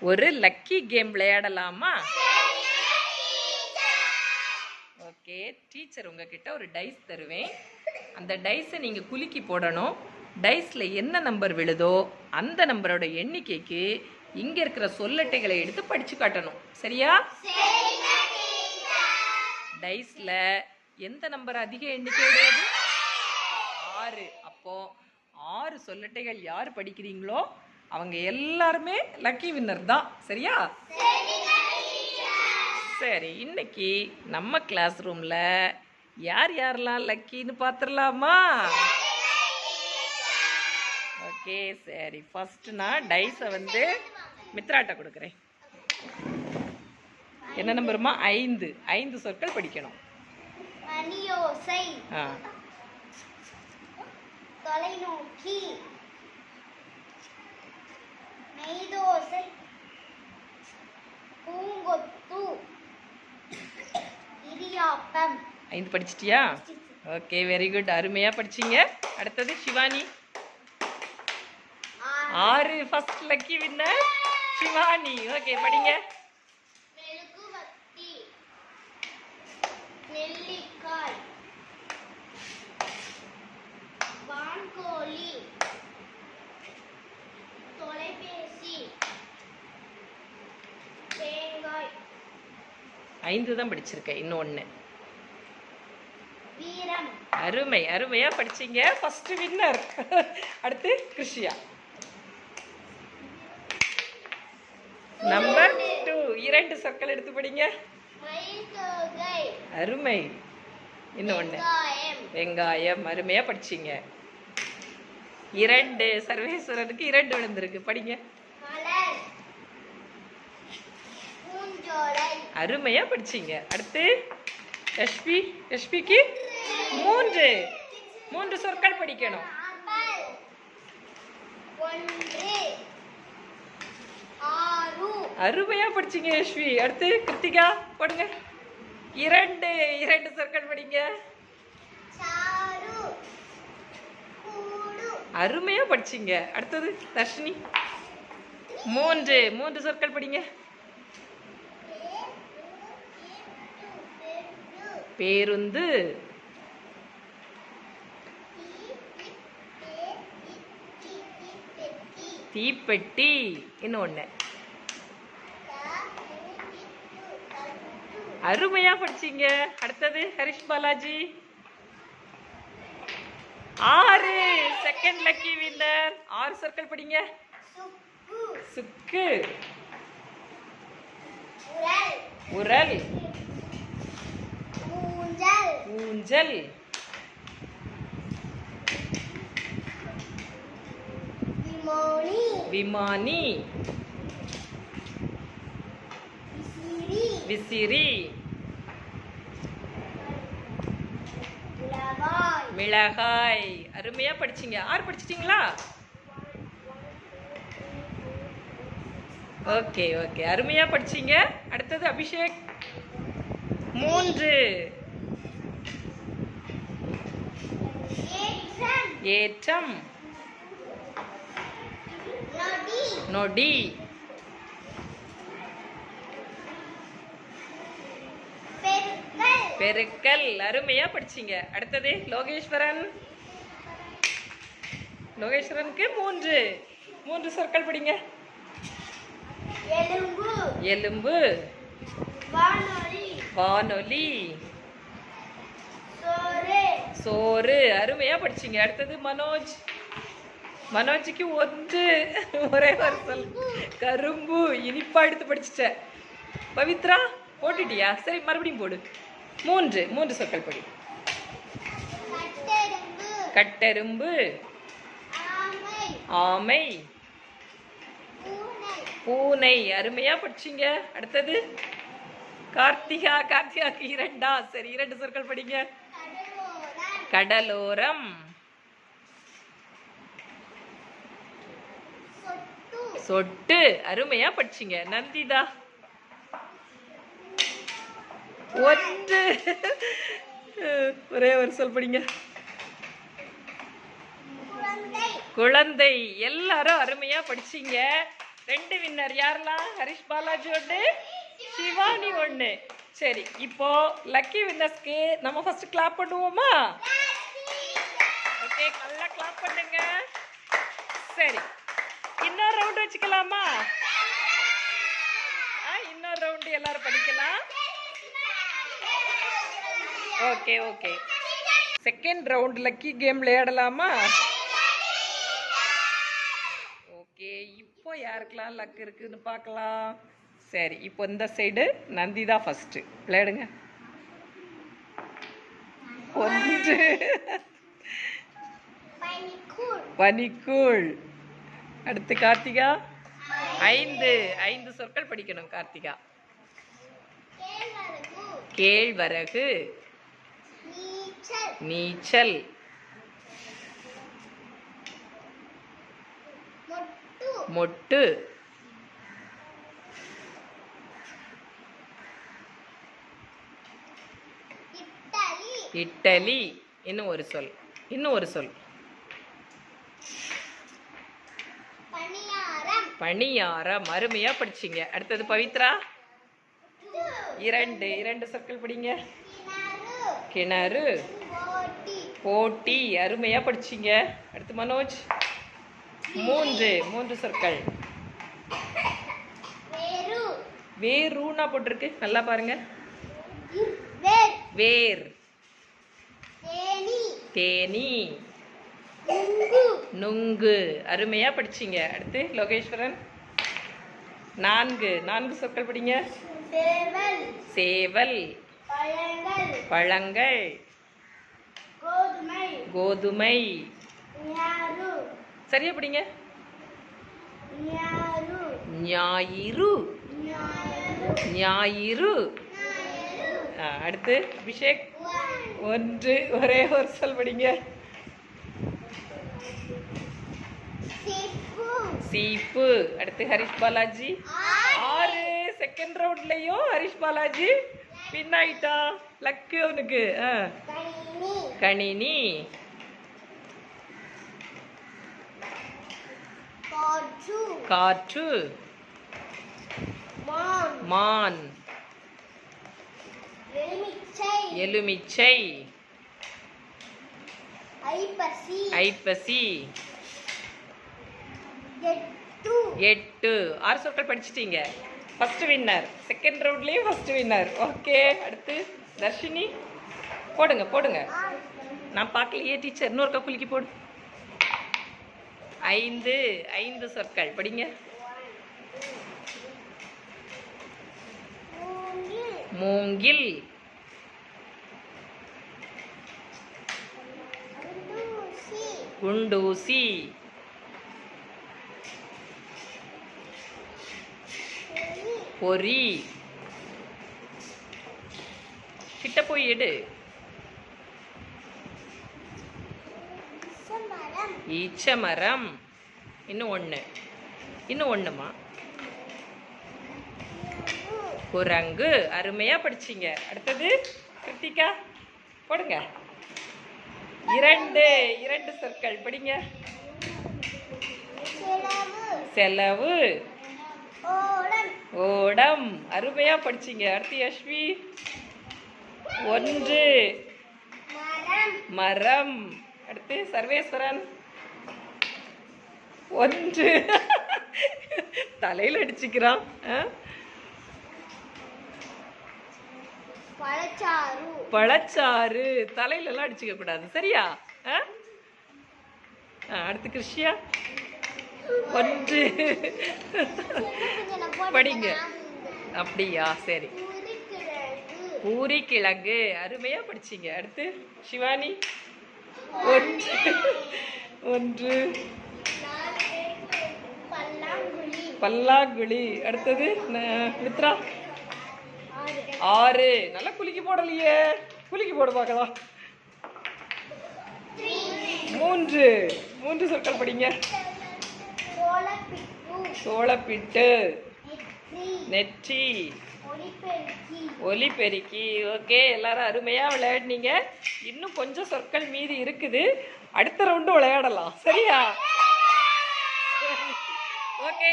ஒரு lucky game விளையாடலாமா? Okay teacher உங்ககிட்ட ஒரு டைஸ் தருவேன். அந்த டைஸை நீங்கள் குலுக்கி போடணும். டைஸில் என்ன நம்பர் விழுதோ அந்த நம்பரோட எண்ணிக்கைக்கு இங்கே இருக்கிற சொல்லட்டைகளை எடுத்து படித்து காட்டணும். சரியா? டைஸில் எந்த நம்பர் அதிக எண்ணிக்கை எண்ணிக்கையுடையது ஆறு. அப்போ ஆறு சொல்லட்டைகள் யார் படிக்கிறீங்களோ அவங்க எல்லாருமே லக்கி வின்னர் தான். சரியா? சரி இன்னைக்கு நம்ம கிளாஸ் ரூம்ல யார் யாரெல்லாம் லக்கின்னு பார்த்துடலாமா? ஓகே சரி ஃபர்ஸ்ட் நான் டைஸை வந்து மித்ராட்ட கொடுக்குறேன். என்ன நம்பருமா ஐந்து. ஐந்து சொற்கள் படிக்கணும். தொலைநோக்கி. ஐந்து படிச்சிட்டியா? ஓகே வெரி குட் அருமையா படிச்சீங்க. அடுத்தது சிவானி ஆறு first lucky winner Shivani okay படிங்க. நெல்லிக்காய். வான்கோழி. தொலைபேசி. தேங்காய். ஐந்து தான் படிச்சிருக்கேன் வீரம் அருமை அருமையா படிச்சீங்க. ஃபர்ஸ்ட் வின்னர் அடுத்து கிருஷியா. நம்பர் டூ இரண்டு சொற்கள் எடுத்து படிங்க. அருமை. இன்னும் ஒன்று வெங்காயம். அருமையா படிச்சீங்க. இரண்டு. சர்வேஸ்வரனுக்கு இரண்டு விழுந்திருக்கு. படிங்க. அருமையா படிச்சீங்க. அடுத்து யஷ்பி யஷ்பிக்கு மூன்று. மூன்று சொற்கள் படிக்கணும். அருமையா படிச்சீங்க யஷ்வி. அடுத்து கிருத்திகா போடுங்க. இரண்டு இரண்டு சொற்கள் படிங்க. அருமையா படிச்சீங்க. அடுத்தது தர்ஷினி. மூன்று. மூன்று சொற்கள் படிங்க. பேருந்து. தீப்பெட்டி இன்னும் ஒன்று அருமையா படிச்சீங்க. அடுத்தது ஹரிஷ் பாலாஜி. ஆறு. செகண்ட் லக்கி வின்னர் ஆறு சொற்கள் படிங்க. சுக்கு. உரல். ஊஞ்சல். விமானி. விசிறி. மிளகாய். அருமையா படிச்சீங்க. ஆறு படிச்சிட்டீங்களா? Okay okay. அருமையா படிச்சீங்க. அடுத்தது அபிஷேக். மூன்று. ஏற்றம். நொடி பெருக்கல். அருமையா படிச்சீங்க. அடுத்தது லோகேஸ்வரன். லோகேஸ்வரனுக்கு மூன்று. மூன்று சொற்கள் படிங்க. எலும்பு. எலும்பு. வானொலி. சோறு. அருமையா படிச்சீங்க. அடுத்தது மனோஜ். மனோஜுக்கு ஒன்று ஒரே ஒரு சொல். கரும்பு இனிப்பா எடுத்து படிச்சிட்ட. பவித்ரா போட்டுட்டியா? சரி மறுபடியும் போடு. மூன்று மூன்று சொற்கள் படி. கட்டெரும்பு. ஆமை. பூனை. அருமையா படிச்சீங்க. அடுத்தது. கார்த்திகா கார்த்திகாக்கு இரண்டா. சரி இரண்டு சொற்கள் படிங்க. கடலோரம் கடலோரம் சொட்டு. அருமையா படிச்சீங்க. நந்திதா. ஒன்று ஒரே ஒரு சொல் படிங்க. குழந்தை. குழந்தை எல்லாரும் அருமையா படிச்சீங்க. ரெண்டு வின்னர் யாரெல்லாம்? ஹரிஷ் பாலாஜி ஒன்று சிவானி ஒன்று சரி இப்போ லக்கி வின்னர்ஸ்க்கு நம்ம ஃபர்ஸ்ட் கிளாப் பண்ணுவோமா? ஓகே நல்லா கிளாப் பண்ணுங்க. சரி. இன்னொரு ரவுண்ட் வச்சுக்கலாமா? ஆ இன்னொரு ரவுண்டு எல்லாரும் படிக்கலாம். Okay okay. Second round lucky game விளையாடலாமா? ஓகே இப்போ யாருக்கெல்லாம் லக் இருக்குன்னு பார்க்கலாம். சரி இப்போ இந்த சைடு நந்தி தான் ஃபஸ்ட்டு விளையாடுங்க. ஒன்று. பனிக்கூழ். அடுத்து கார்த்திகா. ஐந்து ஐந்து சொற்கள் படிக்கணும் கார்த்திகா. கேழ்வரகு நீச்சல் மொட்டு இட்டலி. இன்னும் ஒரு சொல் இன்னும் ஒரு சொல். பணியாரம் பணியாரம் அருமையா படிச்சீங்க. அடுத்தது பவித்ரா. இரண்டு இரண்டு சொற்கள் படிங்க. கிணறு. போட்டி. போட்டி அருமையா படிச்சீங்க. அடுத்து மனோஜ். மூன்று மூன்று சொற்கள். வேரு வேரூனா போட்டிருக்கு. நல்லா பாருங்க. வேர். வேர். தேனி. தேனி. நுங்கு. நுங்கு. அருமையா படிச்சீங்க. அடுத்து லோகேஸ்வரன். நான்கு. நான்கு சொற்கள் படிங்க. சேவல். சேவல். பழங்கள். கோதுமை. சரியா படிங்க. ஞாயிறு. ஞாயிறு. அடுத்து அபிஷேக். ஒன்று. ஒரே ஒரு சொல் படிங்க. சிப்பு. அடுத்து ஹரிஷ் பாலாஜி. ஆறு. செகண்ட் ரவுண்ட்லயும் ஹரிஷ் பாலாஜி பின்னாயிட்டா லக்கு அவனுக்கு. கணினி. காற்று. மான். மான். எலுமிச்சை. எலுமிச்சை. ஐப்பசி. எட்டு. எட்டு. ஆறு சொற்கள் படிச்சிட்டீங்க. ஃபர்ஸ்ட் வின்னர் செகண்ட் ரவுண்ட்லேயும் ஃபர்ஸ்ட் வின்னர் ஓகே அடுத்து தர்ஷினி. போடுங்க போடுங்க. நான் பார்க்கலையே டீச்சர் இன்னொருக்கா குலுக்கி போடு. ஐந்து. ஐந்து சொற்கள். படிங்க. மூங்கில் மூங்கில் குண்டூசி. பொறி. கிட்ட போய் எடு. செம்மரம் ஈச்ச மரம் இன்னும் ஒன்று இன்னும் ஒன்றுமா குரங்கு. அருமையாக படிச்சீங்க. அடுத்தது கிருத்திகா போடுங்க. இரண்டு இரண்டு சொற்கள். படிங்க. செலவு. ஓடம். அருமையா அருமையாக படிச்சீங்க. அடுத்து யஷ்வி. ஒன்று. மரம். மரம் அடுத்து சர்வேஸ்வரன். ஒன்று. தலையில் அடிச்சுக்கிறான். பழச்சாறு. பழச்சாறு. தலையில எல்லாம் அடிச்சுக்க கூடாது. சரியா? அடுத்து கிருஷ்யா. ஒன்று. படிங்க. அப்படியா? சரி. பூரி கிழங்கு அருமையா படிச்சீங்க. அடுத்து சிவானி ஒன்று. ஒன்று. பல்லாங்குழி. அடுத்தது மித்ரா. ஆறு. நல்லா குலுக்கி போடலையே. குலுக்கி போட பார்க்கலாம். மூன்று. மூன்று சொற்கள் படிங்க. சோளப்பிட்டு நெற்றி. ஒலி பெருக்கி ஓகே எல்லாரும் அருமையாக விளையாடினீங்க. இன்னும் கொஞ்சம் சொற்கள் மீதி இருக்குது. அடுத்த ரவுண்டு விளையாடலாம். சரியா? ஓகே